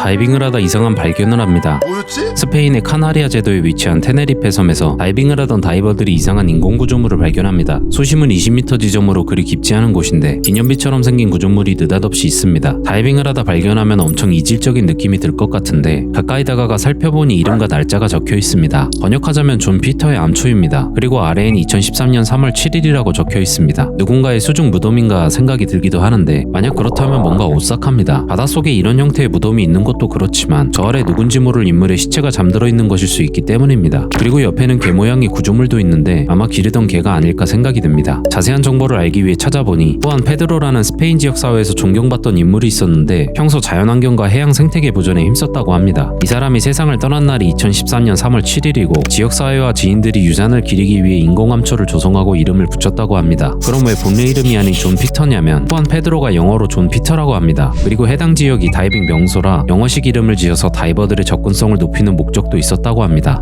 다이빙을 하다 이상한 발견을 합니다. 뭐였지? 스페인의 카나리아 제도에 위치한 테네리페 섬에서 다이빙을 하던 다이버들이 이상한 인공 구조물을 발견합니다. 수심은 20m 지점으로 그리 깊지 않은 곳인데 기념비처럼 생긴 구조물이 느닷없이 있습니다. 다이빙을 하다 발견하면 엄청 이질적인 느낌이 들 것 같은데 가까이 다가가 살펴보니 이름과 날짜가 적혀 있습니다. 번역하자면 존 피터의 암초입니다. 그리고 아래엔 2013년 3월 7일이라고 적혀 있습니다. 누군가의 수중 무덤인가 생각이 들기도 하는데 만약 그렇다면 뭔가 오싹합니다. 바닷속에 이런 형태의 무덤이 있는 것도 그렇지만 저 아래 누군지 모를 인물의 시체가 잠들어 있는 것일 수 있기 때문입니다. 그리고 옆에는 개 모양의 구조물도 있는데 아마 기르던 개가 아닐까 생각이 듭니다. 자세한 정보를 알기 위해 찾아보니 또한 페드로라는 스페인 지역 사회에서 존경받던 인물이 있었는데 평소 자연환경과 해양 생태계 보존에 힘썼다고 합니다. 이 사람이 세상을 떠난 날이 2014년 3월 7일이고 지역 사회와 지인들이 유산을 기리기 위해 인공암초를 조성하고 이름을 붙였다고 합니다. 그럼 왜 본래 이름이 아닌 존 피터냐면 또한 페드로가 영어로 존 피터라고 합니다. 그리고 해당 지역이 다이빙 명소라 영어식 이름을 지어서 다이버들의 접근성을 높이는 목적도 있었다고 합니다.